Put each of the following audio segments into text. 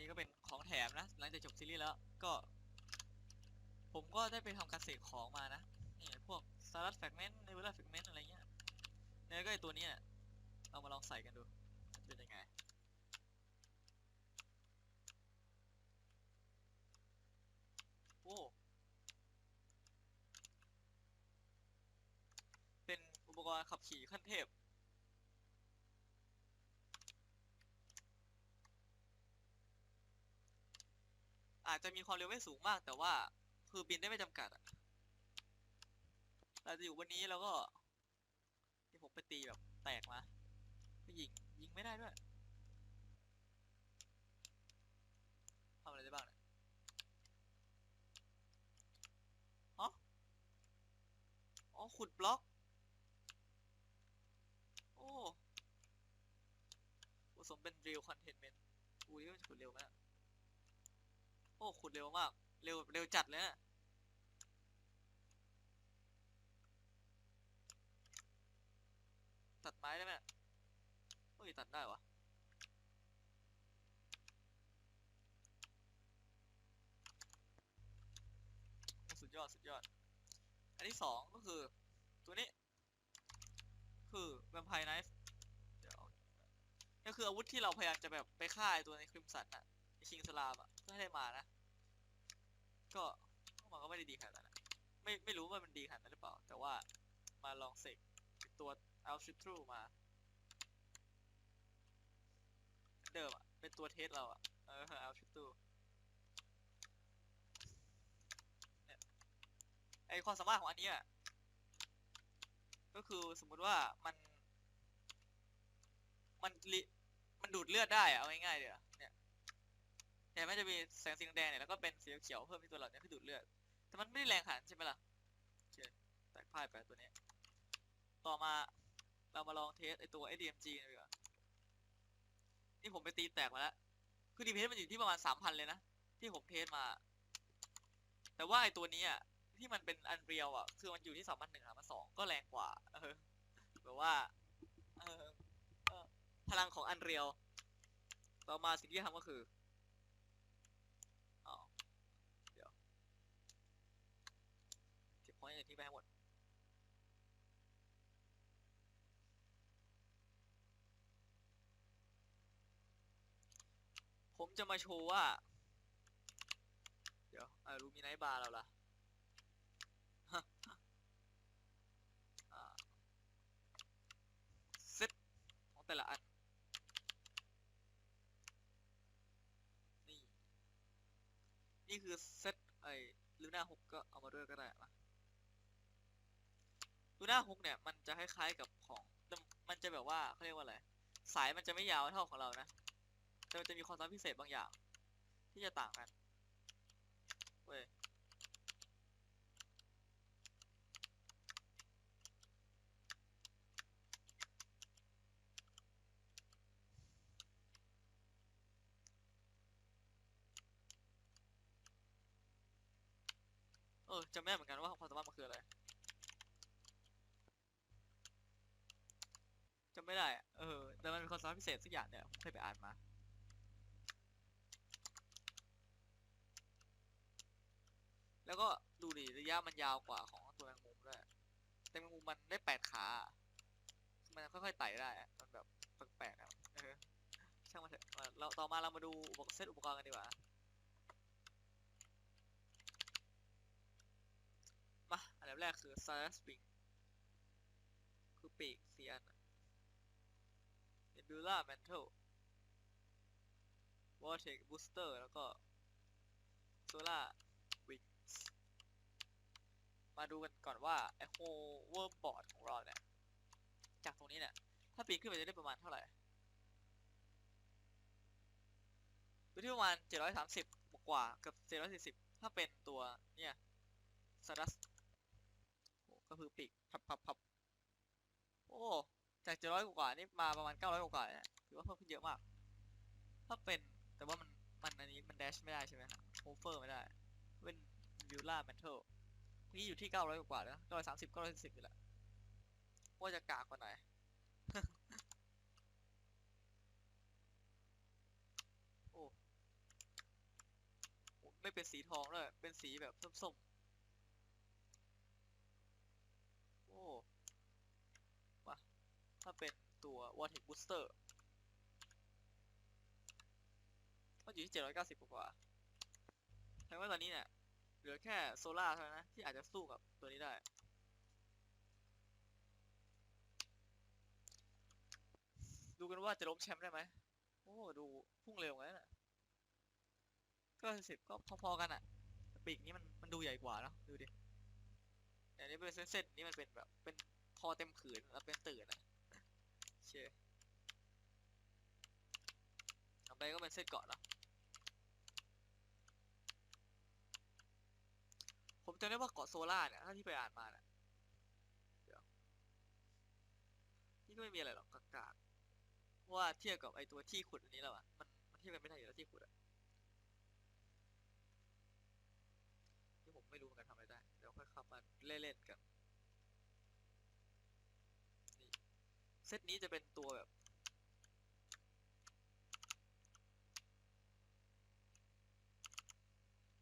นี้ก็เป็นของแถมนะ หลังจากจบซีรีส์แล้วก็ ผมก็ได้ไปทำการเสกของมานะ นี่พวกสารัตแฟกเมนต์ในเวลาแฟกเมนต์อะไรเงี้ยแล้วก็ไอตัวเนี้ยเรามาลองใส่กันดูเป็นยังไงโอ้เป็นอุปกรณ์ขับขี่ขั้นเทพ จะมีความเร็วไม่สูงมาก แต่ว่าคือบินได้ไม่จำกัดอะเราจะอยู่บนนี้แล้วก็ที่ผมไปตีแบบแตกมาก็ยิงยิงไม่ได้ด้วยทำอะไรได้บ้างเนี่ยอ๋ออ๋อขุดบล็อก โอ้ผสมเป็น real containment อุ้ยมันขุดเร็วมาก โอ้ขุดเร็วมาก เร็วเร็วจัดเลยนะตัดไม้ได้ไหมเฮ้ยตัดได้วะโอ้สุดยอดสุดยอด อันที่สองก็คือ ตัวนี้ คือ Vampire Knife เดี๋ยวนี่คืออาวุธที่เราพยายามจะแบบไปฆ่าไอตัวในคริมสันอะไอคิงสลามอะเพื่อให้ได้มานะ ดีขนาดนั้นอะไม่ไม่รู้ว่ามันดีขนาดนั้นหรือเปล่า แต่ว่ามาลองเสกตัว a l s h i t r u มา เดิมอะเป็นตัวเทสเราอะเออ a l s h i t r u เนี่ยไอความสามารถของอันนี้ยก็คือสมมุติว่ามัน มันลิมันดูดเลือดได้อะเอาง่ายๆเดี๋ยวเนี่ยเห็นไหมจะมีแสงสีแดงเนี่ยแล้วก็เป็นสีเขียวเพิ่มที่ตัวเราเนี่ยคือดูดเลือด แต่มันไม่ได้แรงขนาดนั้นใช่ไหมล่ะโอเคแตกพ่ายไปตัวนี้ ต่อมาเรามาลองเทสไอตัว ADMG กันดีกว่านี่ผมไปตีแตกมาแล้ว คือดีเพสมันอยู่ที่ประมาณสามพันเลยนะ ที่ผมเทสมา แต่ว่าไอตัวนี้อะที่มันเป็นอันเรียลอะ คือมันอยู่ที่สองพันหนึ่งมาสองก็แรงกว่า เออแบบว่า เออพลังของอันเรียลต่อมาสิ่งที่ทำก็คือเดี๋ยวเก็บพอยต์อย่างที่ ไปให้หมด ผมจะมาโชว์ว่า เดี๋ยวอ่ารูมีไนท์บาร์เราล่ะเซตของแต่ละอันนี่ นี่คือเซตไอ้ลูน่าฮุกก็เอามาด้วยก็ได้มา ลูน่าฮุกเนี่ยมันจะคล้ายๆกับของมันจะแบบว่าเขาเรียกว่าอะไรสายมันจะไม่ยาวเท่าของเรานะแต่มันจะมีความสามารถพิเศษบางอย่าง ที่จะต่างกันเว้ยเออจำไม่ได้เหมือนกันว่าความสามารถมันคืออะไรำไม่ได้อะเออ แต่มันเป็นความสามารถพิเศษสักอย่างเนี่ยผมเคยไปอ่านมาแล้วก็ดูดิระยะมันยาวกว่าของตัวแมงมุมด้วยแต่แมงมุมมันได้แปดขามันค่อยๆไต่ได้มันแบบแปลกๆอะเออช่างมันเถอะเราต่อมาเรามาดูอุปกรณ์เซตอุปกรณ์กันดีกว่ามาอันดับแรกคือ s a r a Spring คือปีกเสียน Nebula Mantle Vortex Booster แล้วก็ Solar Wings มาดูกันก่อนว่า ไอโฮเวอร์บอร์ดของเราเนี่ย จากตรงนี้เนี่ย ถ้าปีนขึ้นไปจะได้ประมาณเท่าไหร่อยู่ที่ประมาณ 730 กว่าๆกับ740 ถ้าเป็นตัวเนี่ย s a r a s โอ้ก็คือปีกพับพับพับโอ้ จากเจ็ดร้อยกว่านี่มาประมาณเก้าร้อยกว่าเนี่ยถือว่าเพิ่มขึ้นเยอะมาก ถ้าเป็นแต่ว่ามันมันอันนี้มันแดชไม่ได้ใช่ไหมโฮเฟอร์ไม่ได้เป็นวิลล่าแมนเทลนี่อยู่ที่เก้าร้อยกว่าแล้วเก้าร้อยสามสิบเก้าร้อยสิบนี่แหละว่าจะกากกว่าไหนโอ้ไม่เป็นสีทองด้วยเป็นสีแบบส้มๆ โอ้มาถ้ ตัว Vortex Booster ก็อยู่ที่ 790 กว่าแสดงว่าตอนนี้เนี่ย เหลือแค่โซล่าเท่านั้นนะ ที่อาจจะสู้กับตัวนี้ได้ดูกันว่าจะล้มแชมป์ได้ไหม โอ้ ดูพุ่งเร็วงั้นน่ะก็สิบก็พอๆกันอะ ปีกนี้มันมันดูใหญ่กว่าเนอะดูดิ แต่อันนี้เป็นเส้นๆนี่มันเป็นแบบเป็นคอเต็มขืนแล้วเป็นตื่นอะ เชต่อไปก็เป็นเส้นเกาะเนอะผมจำได้ว่าเกาะโซล่าเนี่ยถ้าที่ไปอ่านมาเนี่ยเดี๋ยวนี่ก็ไม่มีอะไรหรอกกากๆเพราะว่าเทียบกับไอตัวที่ขุดอันนี้แล้วอะมันมันเทียบกันไม่ได้อยู่แล้วที่ขุดอะที่ผมไม่รู้เหมือนกันทำอะไรได้เดี๋ยวค่อยเข้ามาเล่นๆกัน เซตนี้จะเป็นตัวแบบ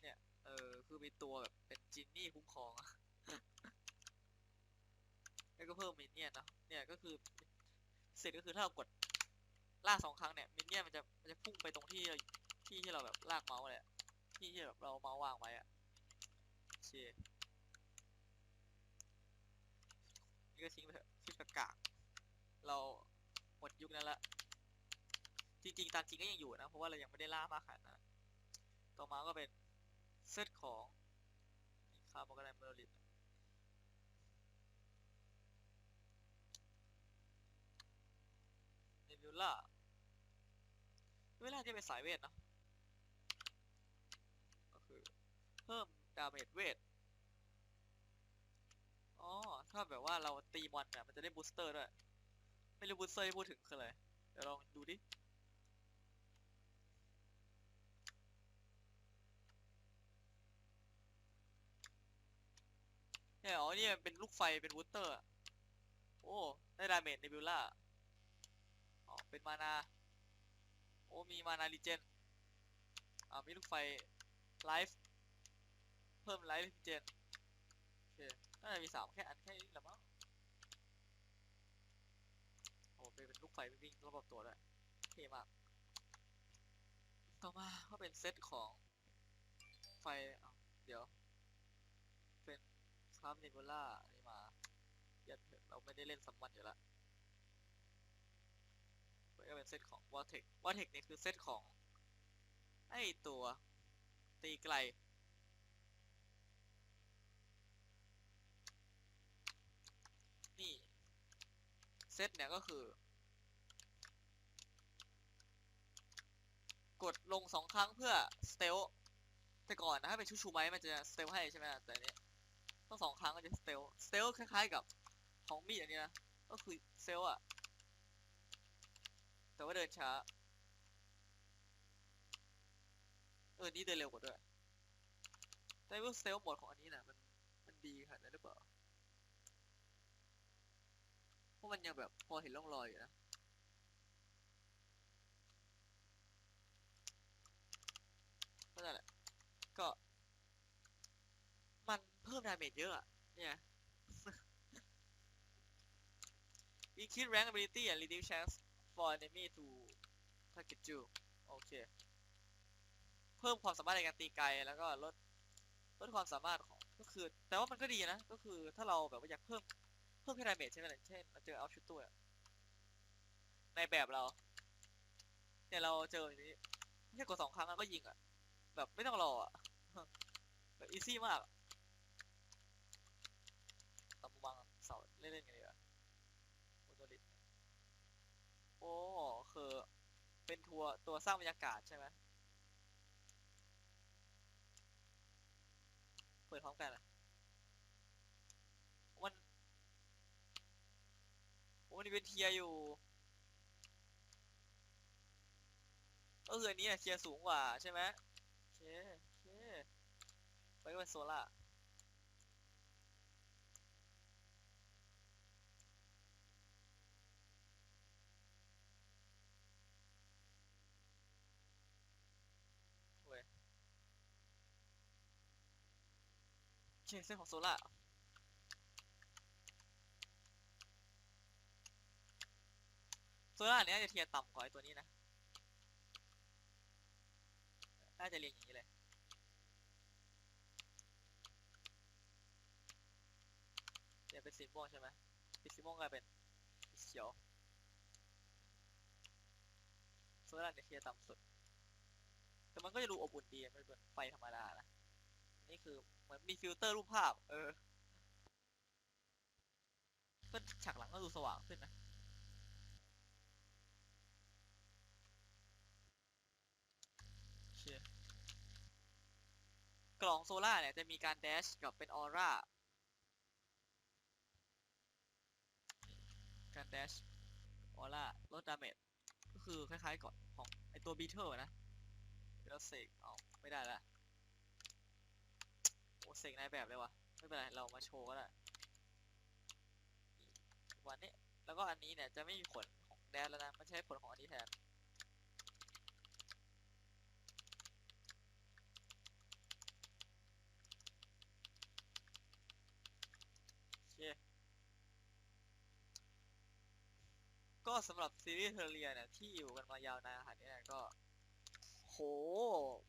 เนี่ย เออ คือมีตัวแบบเป็นจินนี่คุ้มครองอะแล้วก็เพิ่มมินเนี่ยนะเนี่ยก็คือเสร็จก็คือถ้าเรากดลากสองครั้งเนี่ยมินเนี่ยมันจะมันจะพุ่งไปตรงที่เราที่ที่เราแบบลากเมาส์เลยที่ที่แบบเราเมาส์วางไว้อะโอเคนี่ก็ทิ้งไปเถอะคลิปกาก เราหมดยุคนั้นละ จริงๆ ตามจริงก็ยังอยู่นะ เพราะว่าเรายังไม่ได้ล่ามากขนาดนั้นต่อมาก็เป็นเซตของคาร์บอนไดเมอริตเนบิวล่าเวลาที่เป็นสายเวทเนะก็คือเพิ่มดาเมจเวทอ๋อ ถ้าแบบว่าเราตีมอนเนี่ยมันจะได้บูสเตอร์ด้วย ไม่รู้บูสเตอร์ที่พูดถึงคืออะไร เดี๋ยวลองดูดิ เนี่ยอ๋อเนี่ยเป็นลูกไฟเป็นบูสเตอร์ โอ้ ได้ดาเมจในบิวล่า อ๋อ เป็นมานา โอ้ มีมานารีเจน อ่า มีลูกไฟไลฟ์เพิ่มไลฟ์รีเจนโอเคน่าจะมีสามแค่อันแค่นี้แหละมั้ง โอ้เป็นเป็นลูก ไฟวิ่งรอบตัวด้วยเท่มาก ต่อมาก็เป็นเซตของไฟเดี๋ยว เป็นคราฟเนบูล่านนี้มายัดเถอะเราไม่ได้เล่นซัมมอนอยู่ละก็เป็นเซตของวอเทควอเทคนี่คือเซตของ ไอตัวตีไกลนี่ เซตเนี่ยก็คือ กดลงสองครั้งเพื่อสเตลแต่ก่อนนะถ้าเป็นชูชูไม้มันจะสเตลให้ใช่ไหมแต่อันนี้ต้องสองครั้งก็จะสเตลสเตลคล้ายๆกับของมีดอันนี้นะก็คือเซลอะแต่ว่าเดินช้าเออนี่เดินเร็วกว่าด้วยแต่ว่าสเตลหมดของอันนี้นะมันมันดีขนาดนั้นหรือเปล่าเพราะมันยังแบบพอเห็นร่องรอยอยู่นะ ก็นั่นแหละ ก็ มันเพิ่มดาเมจเยอะเนี่ย increase rank ability and reduce chance for enemy to target you โอเค เพิ่มความสามารถในการตีไกลแล้วก็ลดลดความสามารถของก็คือ แต่ว่ามันก็ดีนะ ก็คือถ้าเราแบบว่าอยากเพิ่มเพิ่มแค่ดาเมจใช่ไหมล่ะเช่นเราเจอเอาชุดตัวในแบบเราเนี่ยเราเจออย่างนี้แค่กดสองครั้งแล้วก็ยิงอะ แบบไม่ต้องรออะแบบอีซี่มากตำบัง เสาเล่นๆกันดีกว่าโมโตลิสโอ้คือเป็นทัวร์ตัวสร้างบรรยากาศใช่ไหมเปิดพร้อมกันอะมันโอ้มันมีเป็นเทียอยู่ ก็คืออันนี้เทียสูงกว่าใช่ไหมโอเคโอเคไปก็เป็นโซล่า เคเส้นของโซล่าโซล่าเนี้ยจะเทียร์ต่ำกว่าไอ้ตัวนี้นะ น่าจะเรียงอย่างนี้เลยเนี่ยเป็นสีม่วงใช่ไหมสีม่วงกลายเป็นสีเขียวโซล่าเนี่ยเทียร์ต่ำสุด แต่มันก็จะดูอบอุ่นดีไม่เหมือนไฟธรรมดานะ นี่คือเหมือนมีฟิลเตอร์รูปภาพ เออก็ฉากหลังก็ดูสว่างขึ้นนะเชี่ยกล่องโซล่าเนี่ยจะมีการแดชกับเป็นออร่าการแดชออร่าลดดาเมจก็คือคล้ายๆก่อนของไอตัวบีเทิลนะเดี๋ยวเสกเอาไม่ได้ละ เสกนายแบบเลยวะไม่เป็นไรเรามาโชว์ก็ได้วันนี้แล้วก็อันนี้เนี่ยจะไม่มีผลของแดนแล้วนะมันใช้ผลของอันนี้แทนโอเคก็สำหรับซีรีส์เทอร์เรียเนี่ยที่อยู่กันมายาวนานขนาดนี้เนี่ยก็ โห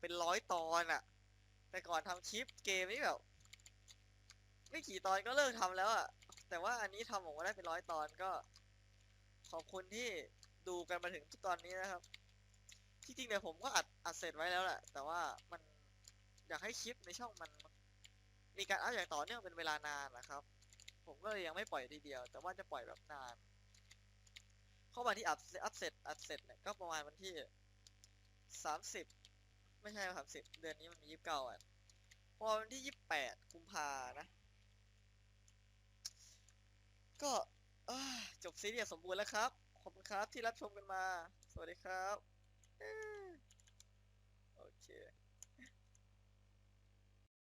เป็นร้อยตอนอะ แต่ก่อนทำคลิปเกมนี่แบบ ไม่กี่ตอนก็เลิกทำแล้วอะแต่ว่าอันนี้ทำออกมาได้เป็นร้อยตอนก็ ขอบคุณที่ดูกันมาถึงทุกตอนนี้นะครับ ที่จริงเนี่ยผมก็อัดอัดเสร็จไว้แล้วแหละ แต่ว่ามันอยากให้คลิปในช่องมัน มีการอัพอย่างต่อเนื่องเป็นเวลานานนะครับ ผมก็เลยยังไม่ปล่อยทีเดียว แต่ว่าจะปล่อยแบบนาน ข้ามาที่อัพอัพเสร็จอัดเสร็จเนี่ยก็ประมาณวันที่สามสิบ ไม่ใช่ครับสิเดือนนี้มันมียี่สิบเก้าอะพอวันที่ยี่สิบแปดกุมภานะ ก็จบซีรีส์สมบูรณ์แล้วครับ ขอบคุณครับที่รับชมกันมา สวัสดีครับ โอเค